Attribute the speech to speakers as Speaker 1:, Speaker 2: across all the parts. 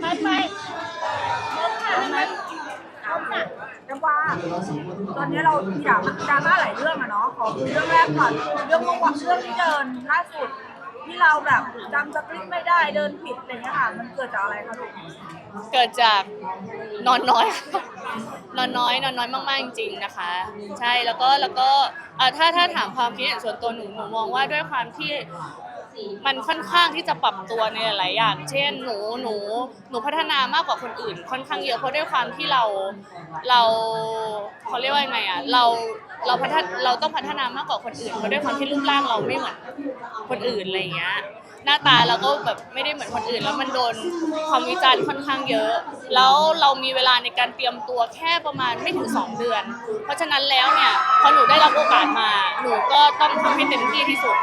Speaker 1: ไปไปไปลบค่ะให้มันลบค่ะ
Speaker 2: จังว่าตอนนี้เรามีดราม่าดราม่าหลายเรื่องอะเนาะขอเรื่องแรกก่อนเรื่องเมื่อวานเรื่องที่เดินล่าสุด ที่เราแบบจำสคริปต์ไม่ได้เดินผิดอะไรเงี้ยค่ะมันเกิดจากอะไรคะลูก
Speaker 3: เกิดจากนอนน้อย นอนน้อย นอนน้อยมาก ๆ จริง ๆ นะคะ ใช่แล้วก็แล้วก็เอ่อถ้าถ้าถามความคิดเห็นส่วนตัวหนูหนูมองว่าด้วยความที่ มันค่อนข้างที่จะปรับตัวในหลายๆอย่าง เช่นหนูหนูหนูพัฒนามากกว่าคนอื่น ค่อนข้างเยอะเพราะด้วยความที่เราเราเขาเรียกว่ายังไงอะเราเราพัฒนเราต้องพัฒนามากกว่าคนอื่นเพราะด้วยความที่รูปร่างเราไม่เหมือนคนอื่นอะไรอย่างเงี้ยหน้าตาเราก็แบบไม่ได้เหมือนคนอื่น แล้วมันโดนความวิจารณ์ค่อนข้างเยอะ แล้วเรามีเวลาในการเตรียมตัวแค่ประมาณไม่ถึง 2 เดือน เพราะฉะนั้นแล้วเนี่ยพอหนูได้รับโอกาสมา หนูก็ต้องทำให้เต็มที่ที่สุด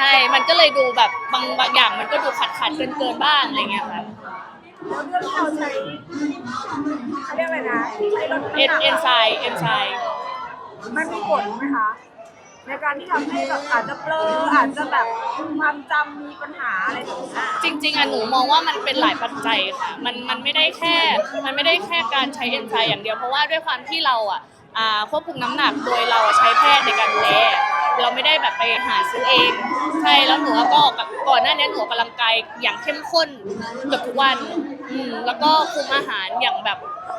Speaker 3: ช่ มันก็เลยดูแบบบางบางอย่างมันก็ดูขัดขัดเกินเกินบ้างอะไรเงี้ยค่ะ
Speaker 2: แล้วเรื่องที่เราใช้เขาเรียกอะไรนะใช้รถ
Speaker 3: เอ็น
Speaker 2: น้ำห
Speaker 3: เอ็น
Speaker 2: นัก
Speaker 3: ไซเอ็นไซ
Speaker 2: มันมีผลไหมคะ ในการที่ทำให้แบบอาจจะเบลออาจจะแบบความจำมีปัญหาอะไรแบบนี้
Speaker 3: จริง ๆอะหนูมองว่ามันเป็นหลายปัจจัยค่ะ มันมันไม่ได้แค่ มันไม่ได้แค่การใช้เอนไซม์อย่างเดียว เพราะว่าด้วยความที่เราอะอ่าควบคุมน้ำหนักโดยเราอะใช้แพทย์ในการดูแล เราไม่ได้แบบไปหาซื้อเองใช่แล้วหนูก็ออกกับก่อนหน้านี้หนูออกกำลังกายอย่างเข้มข้นเกือบทุกวันอืมแล้วก็คุมอาหารอย่างแบบ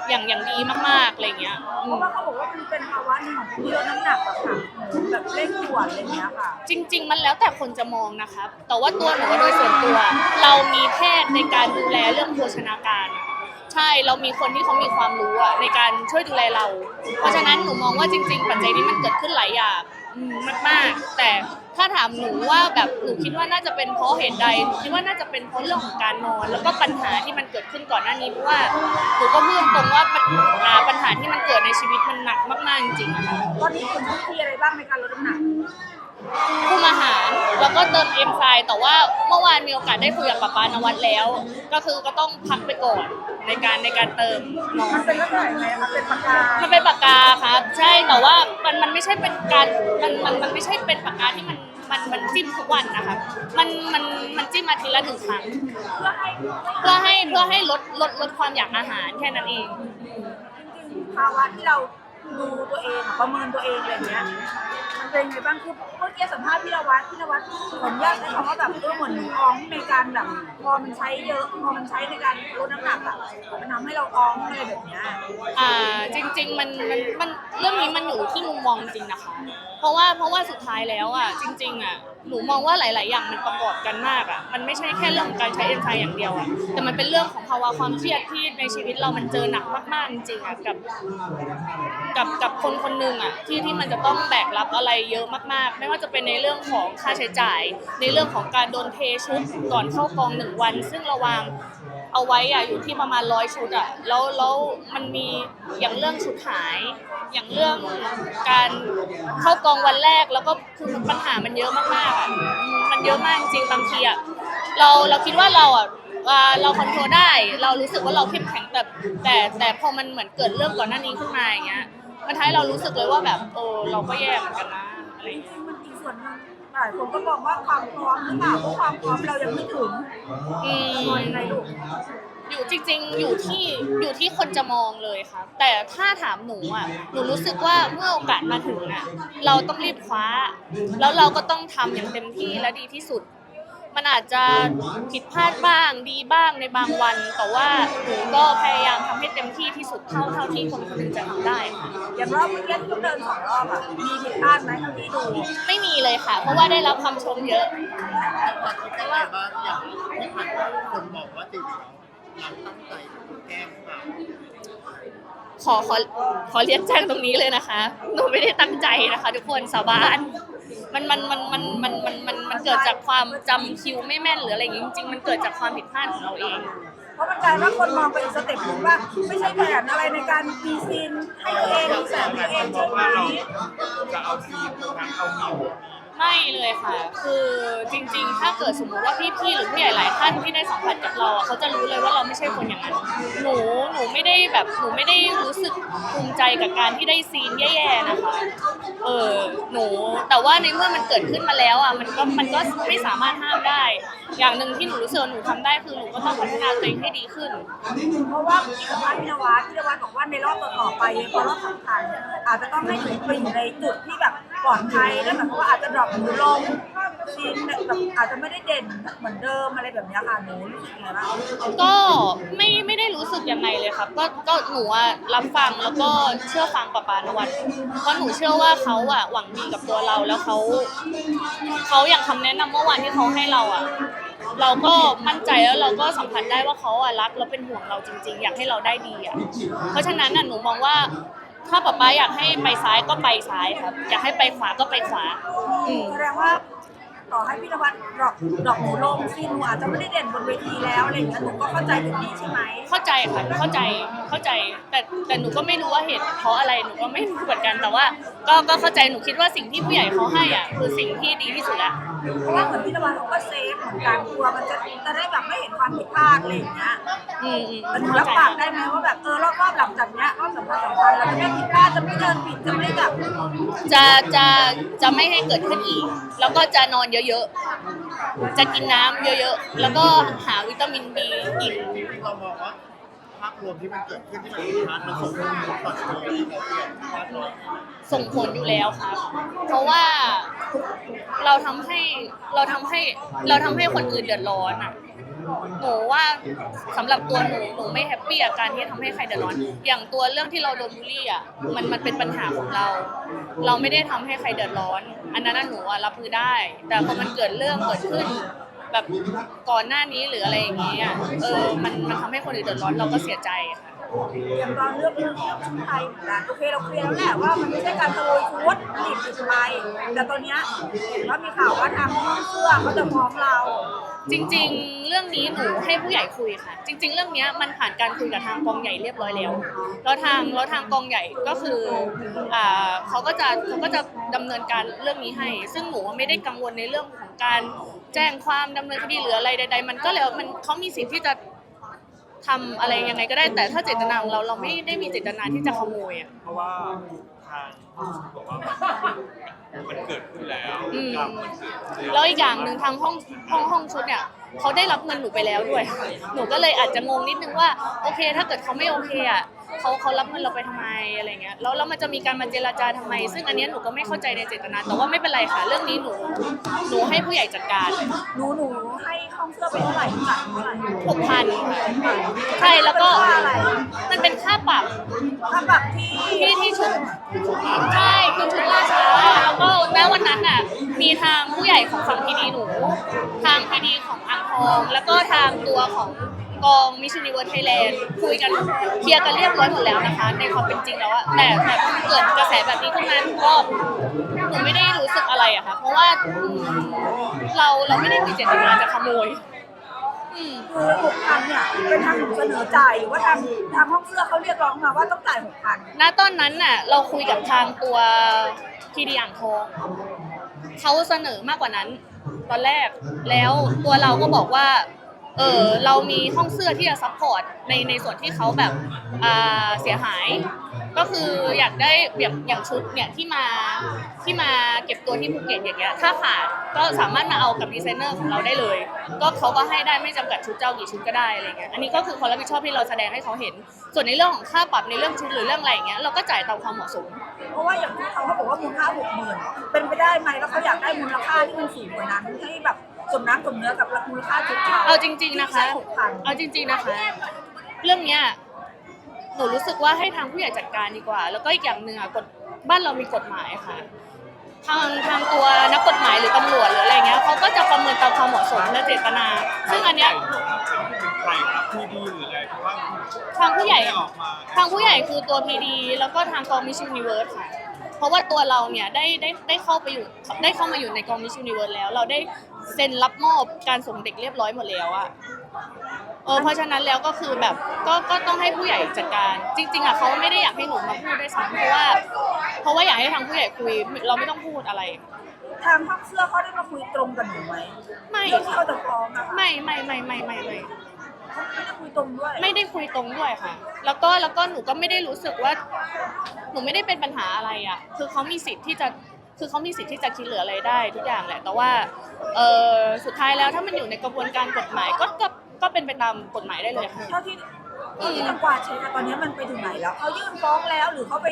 Speaker 3: อย่างอย่างดีมากๆอะไรเงี้ยอื
Speaker 2: เพราะ
Speaker 3: ม
Speaker 2: ว่าเขาบอกว่ามันเป็นภาวะหนึ่งของคนที่ลดน้ำหนักแบบค่ะแบบเร่งด่วนอะไรเงี้ยค่ะ
Speaker 3: จริง ๆ มันแล้วแต่คนจะมองนะครับ แต่ว่าตัวหนูโดยส่วนตัว เรามีแพทย์ในการดูแลเรื่องโภชนาการอะใช่เรามีคนที่เขามีความรู้อะในการช่วยดูแลเรา เพราะฉะนั้นหนูมองว่าจริง ๆ ปัจจัยนี้มันเกิดขึ้นหลายอย่างอื มมากๆ แต่ถ้าถามหนูว่าแบบหนูคิดว่าน่าจะเป็นเพราะเหตุใดหนูคิดว่าน่าจะเป็นเพราะเรื่องของการนอน แล้วก็ปัญหาที่มันเกิดขึ้นก่อนหน้านี้เพราะว่าหนูก็พูดตรงว่าปัญหาปัญหาที่มันเกิดในชีวิตมันหนักมากๆจริงๆอะค่ะ
Speaker 2: ตอนนี้คุณวิธีอะไรบ้างในการลดน้ำหนัก
Speaker 3: คุมอาหาร แล้วก็เติมเอ็มไซแต่ว่าเมื่อวานมีโอกาสได้คุยกับป้าปานวัดแล้ว ก็คือก็ต้องพักไปก่อนในการในการเติมนอ
Speaker 2: มันนเป็นลักษณะยังไงคะเป็นปากกา
Speaker 3: มันเป็นปากกาครับ ใช่แต่ว่ามันมันไม่ใช่เป็นการมันมันมันไม่ใช่เป็นปากกาที่มันมันมันจิ้มทุกวันนะคะมันมันมันจิ้มอาทิตย์ละหนึ่งครั้ง
Speaker 2: เพื่อให้
Speaker 3: เพื่อให้เพื่อให้ลดลดลดความอยากอาหารแค่นั้นเอง
Speaker 2: จริงๆภาวะที่เราดูตัวเองอะประเมินตัวเองอะไรเงี้ยมันเป็นไงบ้างคือเมื่อกี้สัมภาษณ์พี่นวัดพี่นวัดขออนุญากใช้คำว่าแบบเออเหมือนหนูอ้องในการแบบพอมันใช้เยอะพอมันใช้ในการลดน้ำหนักอะมันทำให้เราอ้องอะไรแบบเนี้ย
Speaker 3: อ่าจริง ๆ มันมันมันเรื่องนี้มันอยู่ที่มุมมองจริงนะคะ เพราะว่าเพราะว่าสุดท้ายแล้วอะจริง ๆอะหนูมองว่าหลาย ๆ อย่างมันประกอบกันมากอะมันไม่ใช่แค่เรื่องของการใช้เอนไซม์อย่างเดียวอะแต่มันเป็นเรื่องของภาวะความเครียดที่ในชีวิตเรามันเจอหนักมากๆจริงๆอะกับกับกับคนคนหนึ่งอะที่ที่มันจะต้องแบกรับอะไรเยอะมากๆ ไม่ว่าจะเป็นในเรื่องของค่าใช้จ่าย ในเรื่องของการโดนเทชุดก่อนเข้ากองหนึ่งวัน ซึ่งราวาง เอาไว้อะอยู่ที่ประมาณร้อยชุดอะแล้วแล้วมันมีอย่างเรื่องชุดหาย อย่างเรื่องการเข้ากองวันแรกแล้วก็คือปัญหามันเยอะมากๆอะมันเยอะมากจริงบางทีอะเราเราคิดว่าเราอะเราคอนโทรลได้ เรารู้สึกว่าเราเข้มแข็งแต่แต่แต่พอมันเหมือนเกิดเรื่องก่อนหน้านี้ขึ้นมาอย่างเงี้ยมันทำให้เรารู้สึกเลยว่าแบบเออเราก็แย่เหมือนกันนะอะไรอย่างเงี้ย
Speaker 2: มันอีกส่วนหนึ่ง หลายคนก็บอกว่าความพร้อมหรือเปล่าเพราะความพร้อมเรายังไม่ถึง
Speaker 3: อืม
Speaker 2: อยังไงลูก
Speaker 3: อยู่จริง ๆ อยู่ที่อยู่ที่คนจะมองเลยค่ะแต่ถ้าถามหนูอะหนูรู้สึกว่าเมื่อโอกาสมาถึงอะ เราต้องรีบคว้า แล้วเราก็ต้องทำอย่างเต็มที่และดีที่สุด มันอาจจะผิดพลาดบ้างดีบ้างในบางวัน แต่ว่าหนูก็พยายามทำให้เต็มที่ที่สุดเท่าเท่าที่คนคนหนึงจะทำได้ค่ะ
Speaker 2: อย่างรอบเมื่อกี้ที่เดินสองรอบอะมีผิดพลาดไหมเท่าที่ดู
Speaker 3: ไม่มีเลยค่ะ เพราะว่าได้รับคำชมเยอะ
Speaker 4: ตัดที่เป็นไงบ้างอย่างที่ผ่านมาคนบอกว่าจริงๆเราตั้งใจแกล้งเปล่า
Speaker 3: ขอขอขอเรียนแจ้งตรงนี้เลยนะคะ หนูไม่ได้ตั้งใจนะคะ ทุกคนสาบาน มันมันมันมันมันมันมัน มันเกิดจากความจำคิวไม่แม่นหรืออะไรอย่างงี้จริงๆมันเกิดจากความผิดพลาดของเราเอง
Speaker 2: เพราะมันกลายว่าคนมองไปอีกสเต็ปหนึงว่าไม่ใช่แผนอะไรในการมีซีนให้ตัวเองมีแสงตัวเองใช่ไหม
Speaker 5: จะเอาซีนตรงนั้นเอามิว
Speaker 3: ไม่เลยค่ะ คือจริงๆ ถ้าเกิดสมมุติว่าพี่ๆ หรือผู้ใหญ่หลายท่านที่ได้สัมผัสกับเราอะเขาจะรู้เลยว่าเราไม่ใช่คนอย่างนั้น หนู หนูไม่ได้แบบ หนูไม่ได้รู้สึกภูมิใจกับการที่ได้ซีนแย่ๆ นะคะ เออ หนู แต่ว่าในเมื่อมันเกิดขึ้นมาแล้วอะ มันก็ มันก็ไม่สามารถห้ามได้ อย่างหนึ่งที่หนูรู้สึกว่าหนูทำได้คือหนูก็ต้องพัฒนาตัวเองให้ดีขึ้น
Speaker 2: เพราะว่าพี่สัมภาษณ์พี่นวัดพี่นวัดบอกว่าในรอบต่อๆไปพอรอบสำคัญอาจจะต้องให้หนูไปอยู่ในจุดที่แบบ ปลอดภัยแล้วหมายความว่าอาจจะดรอปหนูลงซีนแบบอาจจะไม่ได้เด่นเหมือนเดิมอะไรแบบเนี้ยค่ะหนูรู้สึกยังไงบ้าง
Speaker 3: ก็ไม่ไม่ได้รู้สึกยังไงเลยครับ ก็ก็หนูอะรับฟังแล้วก็เชื่อฟังปะปานวัดเพราะหนูเชื่อว่าเขาอะหวังดีกับตัวเราแล้วเขาเขาอย่างคำแนะนำเมื่อวานที่เขาให้เราอะเราก็มั่นใจแล้วเราก็สัมผัสได้ว่าเขาอะรักแล้วเป็นห่วงเราจริง ๆ อยากให้เราได้ดีอะเพราะฉะนั้นน่ะหนูมองว่า ถ้าป๊าป๊าอยากให้ไปซ้ายก็ไปซ้ายครับ อยากให้ไปขวาก็ไปขวาอืม
Speaker 2: แสดงว่า ต่อให้พี่นวัดดรอปดรอปหนูลงซีนหนูอาจจะไม่ได้เด่นบนเวทีแล้วอะไรอย่างเงี้ยหนูก็เข้าใจถึงนี้ใช่ไหม
Speaker 3: เข้าใจค่ะเข้าใจเข้าใจ แต่แต่หนูก็ไม่รู้ว่าเหตุเพราะอะไรหนูก็ไม่รู้เหมือนกันแต่ว่า ก็ก็เข้าใจหนูคิดว่าสิ่งที่ผู้ใหญ่เขาให้อะคือสิ่งที่ดีที่สุดแล้ว
Speaker 2: เพราะว่าเหมือนพี่นวัดเขาก็เซฟเหมือนกันกลัวมันจะจะได้แบบไม่เห็นความผิดพลาดอะไรอย่างเงี้ย
Speaker 3: อืมอืม
Speaker 2: แต่หนู
Speaker 3: เข้า
Speaker 2: รับ
Speaker 3: ใจ
Speaker 2: ปากได้ไหมว่าแบบเออรอบรอบๆหลังจากเนี้ยรอบสำคัญสำคัญเราจะไม่ผิดพลาดจะไม่เดินผิดจะไม่แบบ
Speaker 3: จะจะจะไม่ให้เกิดขึ้นอีก แล้วก็จะนอนเยอะๆ จะกินน้ำเยอะๆ แล้วก็หาวิตามินบีกิน
Speaker 4: จริงๆเรามองว่าภาพรวมที่มันเกิดขึ้นที่มันผิดพลาดมันส่งผลต่อตัวที่เราเปลี่ยนพลาดน้อย
Speaker 3: ส่งผลอยู่แล้วครับ เพราะว่าเราทำให้เราทำให้เราทำให้คนอื่นเดือดร้อนอะ หนูว่าสำหรับตัวหนูหนูไม่แฮปปี้กับการที่ทำให้ใครเดือดร้อน อย่างตัวเรื่องที่เราโดนบูลลี่อะมันมันเป็นปัญหาของเรา เราไม่ได้ทำให้ใครเดือดร้อน อันนั้นนะหนูอะรับมือได้ แต่พอมันเกิดเรื่องเกิดขึ้น แบบก่อนหน้านี้หรืออะไรอย่างเงี้ยเออมันมันทำให้คนอื่นเดือดร้อนเราก็เสียใจค่ะ
Speaker 2: อย่างตอนเลือกเรื่องของชุดไทยเหมือนกันโอเคเราเคลียร์แล้วแหละว่ามันไม่ใช่การขโมยชุดผลิตผิดไปแต่ตอนเนี้ยเห็นว่ามีข่าวว่าทางห้องเสื้อเขาจะฟ้องเรา
Speaker 3: จริงๆ เรื่องนี้หนูให้ผู้ใหญ่คุยค่ะ จริง ๆ เรื่องเนี้ยมันผ่านการคุยกับทางกองใหญ่เรียบร้อยแล้วแล้วทางแล้วทางกองใหญ่ก็คืออ่าเขาก็จะเขาก็จะดำเนินการเรื่องนี้ให้ ซึ่งหนูไม่ได้กังวลในเรื่องของการแจ้งความดำเนินคดีหรืออะไรใด ๆ มันก็แล้วมันเขามีสิทธิ์ที่จะทำอะไรยังไงก็ได้ แต่ถ้าเจตนาของเราเราไม่ได้มีเจตนาที่จะขโมยอะ
Speaker 5: เพราะว่าทางบอกว่ามัน มันเกิดขึ้นแล้ว
Speaker 3: อืม
Speaker 5: กรรมมันเกิดขึ้น
Speaker 3: แล้วอีกอย่างหนึ่งทางห้องห้องห้องชุดเนี่ยเขาได้รับเงินหนูไปแล้วด้วย หนูก็เลยอาจจะงงนิดนึงว่า โอเค ถ้าเกิดเขาไม่โอเคอะ เขาเขารับเงินเราไปทำไมอะไรเงี้ยแล้วแล้วมันจะมีการมาเจรจาทำไม ซึ่งอันเนี้ยหนูก็ไม่เข้าใจในเจตนา แต่ว่าไม่เป็นไรค่ะ เรื่องนี้หนูหนูให้ผู้ใหญ่จัดการ
Speaker 2: หนูหนูให้ห้องเสื้อไปเท่าไหร่จ่ายเท่าไหร่
Speaker 3: หกพันใช่แล้วก็
Speaker 2: เป็นค่าอะไร
Speaker 3: มันเป็นค่าปรับ
Speaker 2: ถ้าแบบที่
Speaker 3: ที่ที่ชุดใช่คือชุดล่าช้าแล้วก็แม้วันนั้นน่ะมีทางผู้ใหญ่ของฝั่งพีดีหนู ทางพีดีของอ่างทอง แล้วก็ทางตัวของ กองมิชชันนิเวิร์ไทยแลนด์คุยกันเคลียร์กันเรียบร้อยหมดแล้วนะคะ ในความเป็นจริงแล้วอะแต่แต่เกิดกระแสแบบนี้ขึ้นมาหนูก็หนูไม่ได้รู้สึกอะไรอะค่ะ เพราะว่าอืมเราเราไม่ได้มีเจตนาจะขโมย อืม
Speaker 2: คือหกพันเนี่ยเป็นทางหนูเสนอจ่ายหรือว่าทางทางห้องเสื้อเขาเรียกร้องมาว่าต้องจ่ายหกพัน
Speaker 3: ณตอนนั้นน่ะเราคุยกับทางตัวพีดีอ่างทองเขาเสนอมากกว่านั้น ตอนแรกแล้วตัวเราก็บอกว่า เออเรามีห้องเสื้อที่จะซัพพอร์ตในในส่วนที่เขาแบบอ่าเสียหาย ก็คืออยากได้แบบอย่างชุดเนี่ยที่มาที่มาเก็บตัวที่ภูเก็ตอย่างเงี้ยถ้าขาดก็สามารถมาเอากับดีไซเนอร์ของเราได้เลย ก็เขาก็ให้ได้ไม่จำกัดชุดเจ้ากี่ชุดก็ได้อะไรเงี้ยอันนี้ก็คือความรับผิดชอบที่เราแสดงให้เขาเห็น ส่วนในเรื่องของค่าปรับในเรื่องชุดหรือเรื่องอะไรอย่างเงี้ยเราก็จ่ายตามความเหมาะสม
Speaker 2: เพราะว่าอย่างที่เขาเขาบอกว่ามูลค่าหกหมื่นเป็นไปได้ไหมแล้วเขาอยากได้มูลค่าที่มันสูงกว่านั้นให้แบบ สมน้ำสมเนื้อกับมูลค่าชุดเขา
Speaker 3: เอาจริง ๆนะคะ
Speaker 2: หกพัน
Speaker 3: เอาจริง ๆนะคะ เรื่องเนี้ยหนูรู้สึกว่าให้ทางผู้ใหญ่จัดการดีกว่า แล้วก็อีกอย่างหนึ่งอะกฎบ้านเรามีกฎหมายค่ะ ทางทางตัวนักกฎหมายหรือตำรวจหรืออะไรเงี้ยเขาก็จะประเมินตามความเหมาะสมและเจตนา ซึ่งอันเนี้ย
Speaker 5: ใครครับที่ดีหรืออะไรเพราะว่า
Speaker 3: ทางผู้ใหญ่
Speaker 5: ไม่ออกมา
Speaker 3: ทางผู้ใหญ่คือตัว PD แล้วก็ทางกองมิชชันนิเวิร์สค่ะ เพราะว่าตัวเราเนี่ยได้ได้ได้เข้าไปอยู่ได้เข้ามาอยู่ในกองมิชชันนิเวิร์สแล้ว เราได้ เซ็นรับมอบการส่งเด็กเรียบร้อยหมดแล้วอะเออเพราะฉะนั้นแล้วก็คือแบบก็ก็ต้องให้ผู้ใหญ่จัดการ จริง ๆอะเขาไม่ได้อยากให้หนูมาพูดด้วยซ้ำเพราะว่า เพราะว่าอยากให้ทางผู้ใหญ่คุยเราไม่ต้องพูดอะไร
Speaker 2: ทางห้องเสื้อเขาได้มาคุยตรงกับหนูไหม
Speaker 3: ไม่
Speaker 2: เรื่องที่เขาจะฟ้องนะคะ
Speaker 3: ไม่ไม่ไม่ไม่ไม่ไม่
Speaker 2: เขาไม่ได้คุยตรงด้วย
Speaker 3: ไม่ได้คุยตรงด้วยค่ะ แล้วก็แล้วก็หนูก็ไม่ได้รู้สึกว่า หนูไม่ได้เป็นปัญหาอะไรอะ คือเขามีสิทธิ์ที่จะ คือเขามีสิทธิ์ที่จะคิดเหลืออะไรได้ทุกอย่างแหละ แต่ว่าเออสุดท้ายแล้วถ้ามันอยู่ในกระบวนการกฎหมายก็ก็ก็เป็นไปตามกฎหมายได้เลยค่ะ
Speaker 2: เท่าที่เท่าที่ทางกวาดเช็คอะตอนนี้มันไปถึงไหนแล้วเขายื่นฟ้องแล้วหรือเขาไป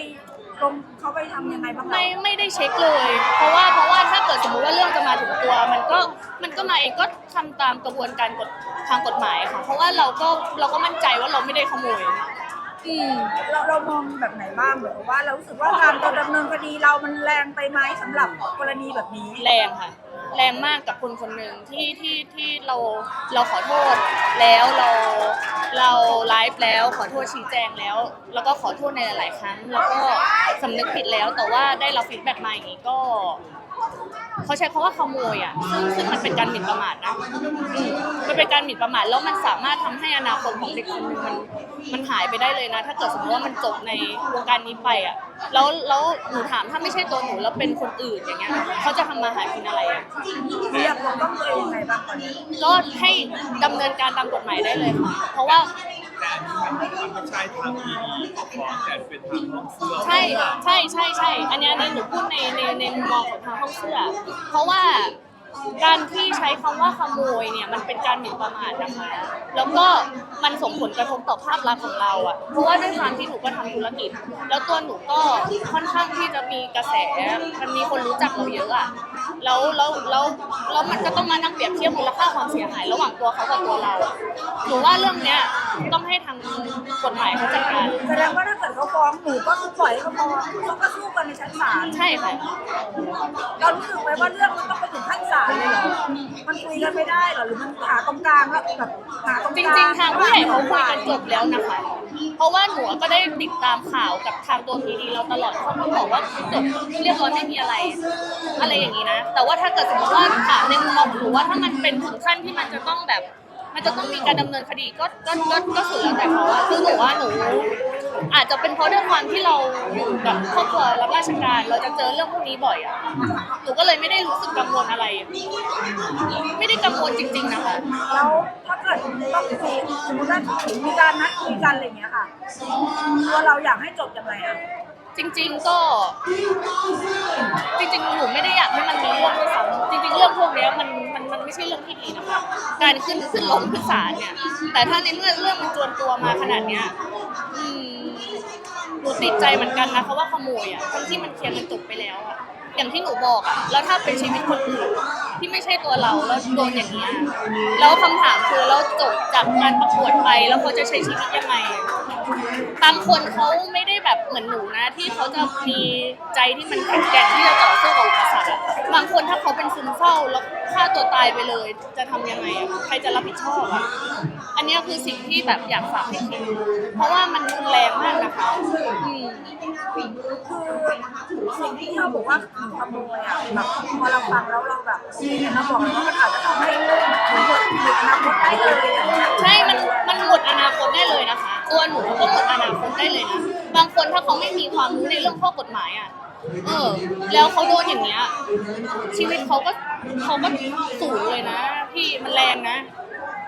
Speaker 2: ลงเขาไปทำยังไงบ้าง
Speaker 3: ไม่ไม่ได้เช็คเลย เพราะว่าเพราะว่าถ้าเกิดสมมติว่าเรื่องจะมาถึงตัว มันก็มันก็มาเองก็ทำตามกระบวนการกฎทางกฎหมายค่ะเพราะว่าเราก็เราก็มั่นใจว่าเราไม่ได้ขโมย อืม
Speaker 2: เราเรามองแบบไหนบ้างเหมือนกับว่าเรารู้สึกว่าการดำเนินคดีเรามันแรงไปไหมสำหรับกรณีแบบนี้
Speaker 3: แรงค่ะ แรงมากกับคนคนหนึ่งที่ที่ที่เราเราขอโทษแล้วเราเราไลฟ์แล้วขอโทษชี้แจงแล้ว แล้วก็ขอโทษในหลายๆครั้ง แล้วก็สำนึกผิดแล้วแต่ว่าได้รับฟีดแบ็กมาอย่างนี้ก็ เขาใช้คำว่าขโมยอะซึ่งซึ่งมันเป็นการหมิ่นประมาทนะอืมมันเป็นการหมิ่นประมาทแล้วมันสามารถทำให้อนาคตของเด็กคนหนึงมันมันหายไปได้เลยนะ ถ้าเกิดสมมติว่ามันจบในวงการนี้ไปอะแล้วแล้วหนูถามถ้าไม่ใช่ตัวหนูแล้วเป็นคนอื่นอย่างเงี้ยเขาจะทำมาหากินอะไรอะ
Speaker 2: เรียกเราต้องตัวเองยังไงบ้างตอนนี้
Speaker 3: ก็ให้ดำเนินการตามกฎหมายได้เลยค่ะ เพราะว่า
Speaker 5: แต่อันนี้มันไม่ใช่ทางอีฟ้องแต่เป็นทางห้องเสื้อ
Speaker 3: ใช่ใช่ใช่ใช่อันเนี้ยอันนี้หนูพูดในในในมุมมองของทางห้องเสื้อ เพราะว่าการที่ใช้คำว่าขโมยเนี่ยมันเป็นการหมิ่นประมาทนะคะ แล้วก็มันส่งผลกระทบต่อภาพลักษณ์ของเราอะเพราะว่าด้วยความที่หนูก็ทำธุรกิจ แล้วตัวหนูก็ค่อนข้างที่จะมีกระแส มันมีคนรู้จักเราเยอะอะ แล้วแล้วแล้วแล้วมันก็ต้องมานั่งเปรียบเทียบมูลค่าความเสียหาย ระหว่างตัวเขากับตัวเราอะหนูว่าเรื่องเนี้ยต้องให้ทางกฎหมายเขาจัดการ
Speaker 2: แสดงว่าถ้าเกิดเขาฟ้องหนูก็ปล่อยให้เขาฟ้องเขาก็สู้กันในชั้นศาล
Speaker 3: ใช่ค่ะ
Speaker 2: เรารู้สึกไหมว่าเรื่องมันต้องไปถึงขั้นศาลเลยเหรอมันคุยกันไม่ได้เหรอหรือมันหาตรงกลางแล้วแบบหาตรง
Speaker 3: จ
Speaker 2: กลาง
Speaker 3: ริง ๆ ทางผู้ใหญ่เขาคุยกันจบแล้วนะคะ เพราะว่าหนูก็ได้ติดตามข่าวกับทางตัวพีดีเราตลอดเขาก็บอกว่าจบเรียบร้อยไม่มีอะไร อะไรอย่างนี้นะแต่ว่าถ้าเกิดสมมติว่าถามในมุมมองหนูว่าถ้ามันเป็นถึงขั้นที่มันจะต้องแบบ มันจะต้องมีการดำเนินคดีก็ก็ก็ก็สุดแล้วแต่เขาอะคือหนูว่าหนู อาจจะเป็นเพราะด้วยความที่เราอยู่กับครอบครัวรับราชการ เราจะเจอเรื่องพวกนี้บ่อยอะหนูก็เลยไม่ได้รู้สึกกังวลอะไร ไม่ได้กังวลจริง ๆ นะคะ
Speaker 2: แล้วถ้าเกิดต้องคุยสมมติว่ามีการนัดคุยกันอะไรอย่างเงี้ยค่ะตัวเราอยากให้จบยังไงอะ
Speaker 3: จริง ๆก็ จริงๆหนูไม่ได้อยากให้มันมีเรื่องด้วยซ้ำจริง ๆ เรื่องพวกเนี้ยมันมันมันไม่ใช่เรื่องที่ดีนะคะ การขึ้นขึ้นลงขึ้นศาลเนี่ย แต่ถ้าในเมื่อเรื่องมันจวนตัวมาขนาดเนี้ยอืมหนูติดใจเหมือนกันนะเพราะว่าขโมยอะทั้งที่มันเคลียร์กันจบไปแล้วอะอย่างที่หนูบอกอะแล้วถ้าเป็นชีวิตคนอื่นที่ไม่ใช่ตัวเราแล้วโดนอย่างเงี้ยแล้วคำถามคือแล้วจบจากการประกวดไปแล้วเขาจะใช้ชีวิตยังไง บางคนเขาไม่ได้แบบเหมือนหนูนะ ที่เขาจะมีใจที่มันแข็งแกร่งที่จะต่อสู้กับอุปสรรคอะบางคนถ้าเขาเป็นซึมเศร้าแล้วฆ่าตัวตายไปเลย จะทำยังไงอะใครจะรับผิดชอบอะอันเนี้ยคือสิ่งที่แบบอยากฝากให้คิดเพราะว่ามันรุนแรงมากนะคะอืม
Speaker 2: คือสิ่งที่เราบอกว่าหนูขโมยอะแบบพอเราฟังแล้วเราแบบเราบอกเลยว่ามันอาจจะทำให้หนูหมดหมดอนาคตได้เลยอย่างเงี้ย
Speaker 3: ใช่ มัน มันหมดอนาคตได้เลยนะคะ ตัวหนูก็หมดอนาคตได้เลยนะบางคนถ้าเขาไม่มีความรู้ในเรื่องข้อกฎหมายอะเออ แล้วเขาโดนอย่างเงี้ย ชีวิตเขาก็เขาก็สูญเลยนะพี่มันแรงนะ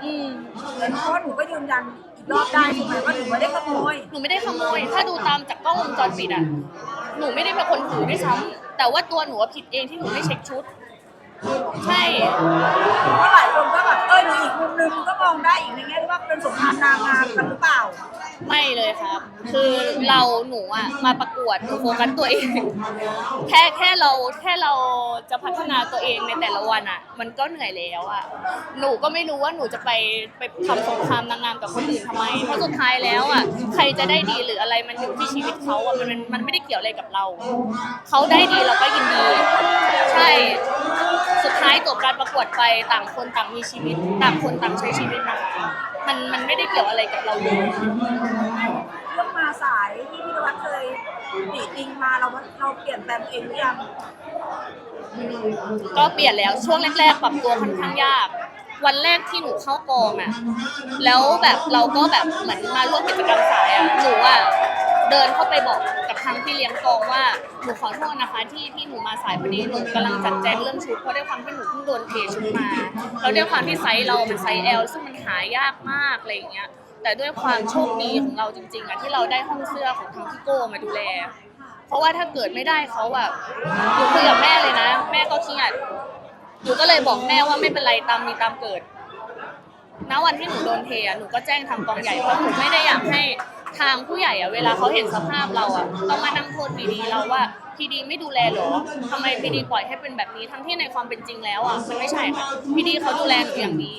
Speaker 3: อืม
Speaker 2: เพราะว่าหนูก็ยืนยันอีกรอบได้ใช่ไหมว่าหนูไม่ได้ขโมย
Speaker 3: หนูไม่ได้ขโมย ถ้าดูตามจากกล้องวงจรปิดอะ หนูไม่ได้เป็นคนถือด้วยซ้ำแต่ว่าตัวหนูอะผิดเองที่หนูไม่เช็คชุด ใช่
Speaker 2: เพราะหลายคนก็แบบเอ้ยในอีกมุมนึงก็มองได้อีกในแง่ที่ว่าเป็นสงครามนางงามกันหรือเปล่า
Speaker 3: ไม่เลยครับ คือเราหนูอะมาประกวดหนูโฟกัสตัวเอง แค่แค่เราแค่เราจะพัฒนาตัวเองในแต่ละวันอะมันก็เหนื่อยแล้วอะหนูก็ไม่รู้ว่าหนูจะไปไปทำสงครามนางงามกับคนอื่นทำไม เพราะสุดท้ายแล้วอะใครจะได้ดีหรืออะไรมันอยู่ที่ชีวิตเขาอะมันมันมันไม่ได้เกี่ยวอะไรกับเรา เขาได้ดีเราก็ยินดี ใช่ สุดท้ายจบการประกวดไปต่างคนต่างมีชีวิต ต่างคนต่างใช้ชีวิตนะคะมันมันไม่ได้เกี่ยวอะไรกับเราเลย
Speaker 2: เรื่องมาสายที่พี่นวัดเคยติติงมาเราเราเปลี่ยนแปลงตัวเองหรือยัง
Speaker 3: ก็เปลี่ยนแล้วช่วงแรกๆปรับตัวค่อนข้างยาก วันแรกที่หนูเข้ากองอะ แล้วแบบเราก็แบบเหมือนมาร่วมกิจกรรม เดินเข้าไปบอกกับทางพี่เลี้ยงกองว่าหนูขอโทษนะคะ ที่ที่หนูมาสายพอดีหนูกำลังจัดแจงเรื่องชุดเพราะด้วยความที่หนูเพิ่งโดนเทชุดมาแล้วด้วยความที่ไซส์เราเป็นไซส์ L ซึ่งมันหายากมากอะไรอย่างเงี้ยแต่ด้วยความโชคดีของเราจริงๆอะที่เราได้ห้องเสื้อของทางพี่โก้มาดูแล เพราะว่าถ้าเกิดไม่ได้เขาอะหนูคุยกับแม่เลยนะ แม่ก็เครียดหนูก็เลยบอกแม่ว่าไม่เป็นไรตามมีตามเกิดณวันที่หนูโดนเทอะหนูก็แจ้งทางกองใหญ่เพราะหนูไม่ได้อยากให้ ทางผู้ใหญ่อะเวลาเขาเห็นสภาพเราอะต้องมานั่งโทษพีดีเราว่าพีดีไม่ดูแลเหรอทำไมพีดีปล่อยให้เป็นแบบนี้ทั้งที่ในความเป็นจริงแล้วอะมันไม่ใช่ค่ะพีดีเขาดูแลหนูอย่างดี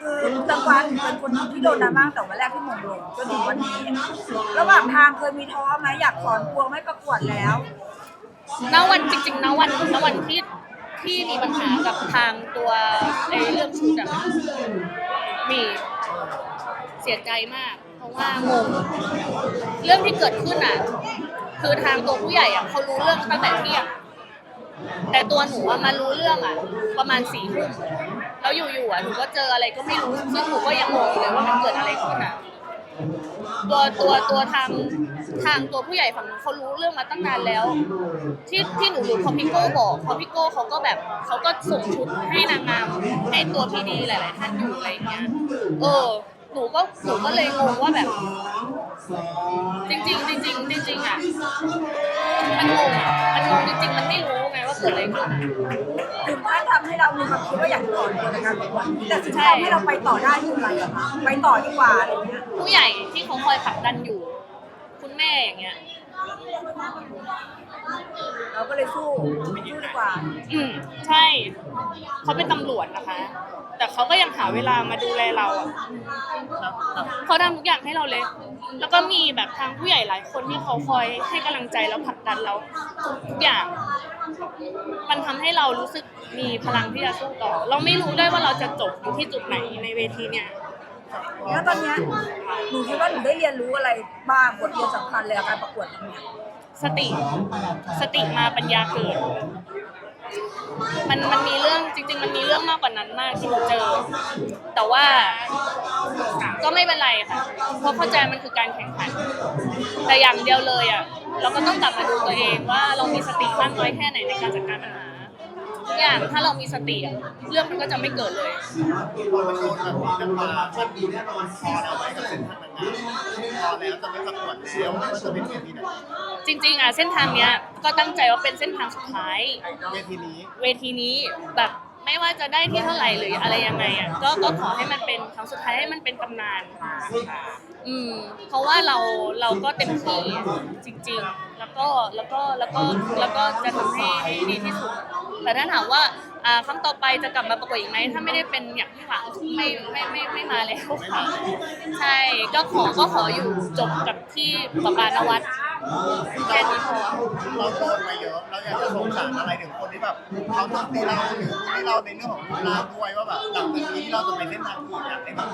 Speaker 2: คือตังกวาเป็นคนที่โดนดราม่าตั้งแต่วันแรกที่มงลงจนถึงวันนี้ ระหว่างทางเคยมีท้อไหมอยากถอนตัวไม่ประกวดแล้ว
Speaker 3: ณวันจริงๆณวันณวันที่ที่มีปัญหากับทางตัวไอ้เรื่องชุดอะมีเสียใจมากเพ ราะว่างงเรื่องที่เกิดขึ้นอะ คือทางตัวผู้ใหญ่อะเขารู้เรื่องตั้งแต่เที่ยงแต่ตัวหนูอะมารู้เรื่องอะประมาณสี่ทุ่มแล้วอยู่ๆอะหนูก็เจออะไรก็ไม่รู้ซึ่งหนูก็ยังงงเลยว่ามันเกิดอะไรขึ้นอะตัวตัวตัวทางทางตัวผู้ใหญ่ฝั่งนู้นเขารู้เรื่องมาตั้งนานแล้ว ที่ที่หนูรู้เพราะพี่โก้บอกเพราะพี่โก้เขาก็แบบเขาก็ส่งชุดให้นางงามให้ตัวพี่ดีหลาย ๆ ท่านอยู่อะไรอย่างเงี้ยเออ หนูก็หนูก็เลยงงว่าแบบ จริงๆจริงๆจริงๆอะมันงงอะมันงงจริง ๆ มันไม่รู้ไงว่าเกิดอะไรขึ้นอะ
Speaker 2: ถึงขั้นทำให้เรามีความคิดว่าอยากถอนตัวจากการประกวดแต่สิ่งที่ทำให้เราไปต่อได้คืออะไรอะคะไปต่อดีกว่าอะไรอย่างเงี้ย
Speaker 3: ผู้ใหญ่ที่เขาคอยผลักดันอยู่ คุณแม่อย่างเงี้ย
Speaker 2: เราก็เลยสู้สู้ดีกว่า
Speaker 3: อืมใช่ เขาเป็นตำรวจนะคะ แต่เขาก็ยังหาเวลามาดูแลเราอะเขาทำทุกอย่างให้เราเลย แล้วก็มีแบบทางผู้ใหญ่หลายคนที่เขาคอยให้กำลังใจแล้วผลักดันเราทุกอย่าง มันทำให้เรารู้สึกมีพลังที่จะสู้ต่อ เราไม่รู้ด้วยว่าเราจะจบอยู่ที่จุดไหนในเวทีเนี่ย
Speaker 2: แล้วตอนเนี้ยหนูคิดว่าหนูได้เรียนรู้อะไรบ้างบทเรียนสำคัญเลยกับการประกวดครั้งเนี้ย
Speaker 3: สติ สติมาปัญญาเกิด มันมันมีเรื่องจริง ๆ มันมีเรื่องมากกว่านั้นมากที่หนูเจอ แต่ว่าก็ไม่เป็นไรค่ะ เพราะเข้าใจมันคือการแข่งขัน แต่อย่างเดียวเลยอะ เราก็ต้องกลับมาดูตัวเองว่าเรามีสติมากน้อยแค่ไหนในการจัดการปัญหา ทุกอย่างถ้าเรามีสติอะเรื่องมันก็จะไม่เกิดเลย
Speaker 4: พอมันโดนแบบนี้น้ำตามันมีแน่นอนพอแล้วไว้กับเส้นทางนางงามพอแล้วจะไม่ประกวดแล้วมันจะเป็นเวทีไหน
Speaker 3: จริง ๆอะเส้นทางเนี้ยก็ตั้งใจว่าเป็นเส้นทางสุดท้าย
Speaker 4: เวทีนี้
Speaker 3: เวทีนี้แบบไม่ว่าจะได้ที่เท่าไหร่หรืออะไรยังไงอะก็ก็ขอให้มันเป็นครั้งสุดท้ายให้มันเป็นตำนาน อืมเพราะว่าเราเราก็เต็มที่จริง ๆแล้วก็แล้วก็แล้วก็แล้วก็จะทำให้ให้ดีที่สุด แต่ถ้าถามว่าอ่าครั้งต่อไปจะกลับมาประกวดอีกไหมถ้าไม่ได้เป็นอย่างที่หวังไม่ไม่ไม่ไม่มาแล้วค่ะใช่ก็ขอก็ขออยู่จบกับที่ปปานวัดแค่นี้พอ
Speaker 4: เราโดนมาเยอะเราอยากจะสงสารอะไรถึงคนที่แบบเขาต้องตีเราหรือให้เราในเรื่องของรูปร่าด้วยว่าแบบหลังจากนี้เราจะไปเส้นทางอื่นอยากให้แบบ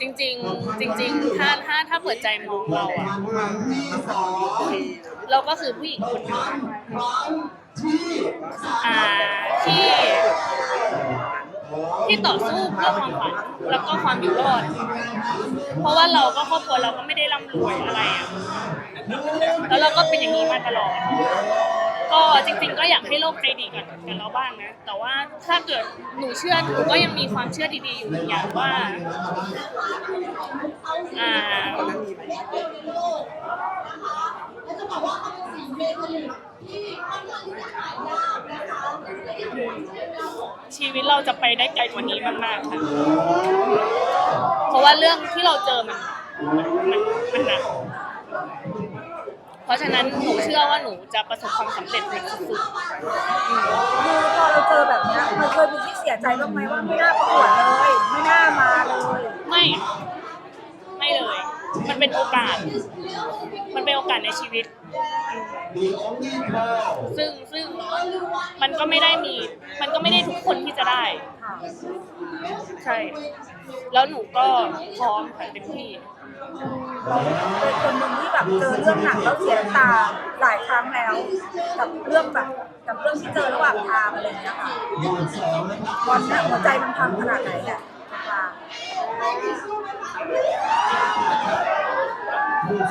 Speaker 3: จริง ๆ จริง ๆ ถ้าถ้าถ้าเปิดใจมองเราอะเราก็คือผู้หญิงคนหนึงอ่าที่ ที่ต่อสู้เพื่อความฝันแล้วก็ความอยู่รอด เพราะว่าเราก็ครอบครัวเราก็ไม่ได้ร่ำรวยอะไรอะแล้วเราก็เป็นอย่างนี้มาตลอด ก็จริงๆก็อยากให้โลกใจดีกับกับเราบ้างนะ แต่ว่าถ้าเกิดหนูเชื่อหนูก็ยังมีความเชื่อดีๆอยู่อย่างว่าอ่าชีวิตเราจะไปได้ไกลกว่านี้มากๆค่ะ เพราะว่าเรื่องที่เราเจอมันมันมันมันหนัก เพราะฉะนั้นหนูเชื่อว่าหนูจะประสบความสำเร็จในสุดๆอืม
Speaker 2: คือพอเราเจอแบบเนี้ยมันเคยมีที่เสียใจบ้างไหมว่าไม่น่าประกวดเลย ไม่น่ามาเลย
Speaker 3: ไม่ ไม่เลย มันเป็นโอกาส มันเป็นโอกาสในชีวิตอืมซึ่งซึ่งมันก็ไม่ได้มี มันก็ไม่ได้ทุกคนที่จะได้
Speaker 2: ค่ะ
Speaker 3: ใช่ แล้วหนูก็พร้อมค่ะเต็มที่
Speaker 2: เราเป็นคนหนึ่งที่แบบเจอเรื่องหนักแล้วเสียน้ำตาหลายครั้งแล้ว กับเรื่องแบบกับเรื่องที่เจอระหว่างทางอะไรอย่างเงี้ยค่ะตอนนี้หัวใจมันพังขนาดไหนเนี่ยค่ะ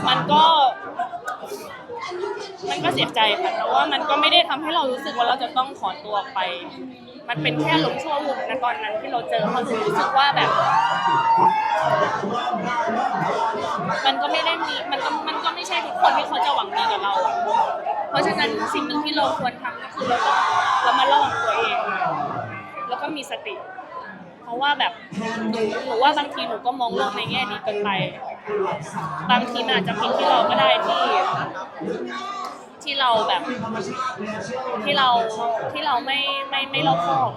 Speaker 3: มันก็ มันก็เสียใจค่ะแต่ว่ามันก็ไม่ได้ทำให้เรารู้สึกว่าเราจะต้องถอตัวออกไป มันเป็นแค่ลมชั่ววูบในตอนนั้นที่เราเจอเขาถึงรู้สึกว่าแบบ มันก็ไม่ได้มีมันก็มันก็ไม่ใช่ทุกคนที่เขาจะหวังดีกับเราเพราะฉะนั้นสิ่งหนึ่งที่เราควรทำก็คือเราต้องเรามาระวังตัวเอง แล้วก็มีสติ เพราะว่าแบบหนูหนูว่าบางทีหนูก็มองโลกในแง่ดีเกินไป บางทีมันอาจจะผิดที่เราก็ได้ที่ ที่เราแบบที่เราที่เราไม่ไม่ไม่รอบคอบ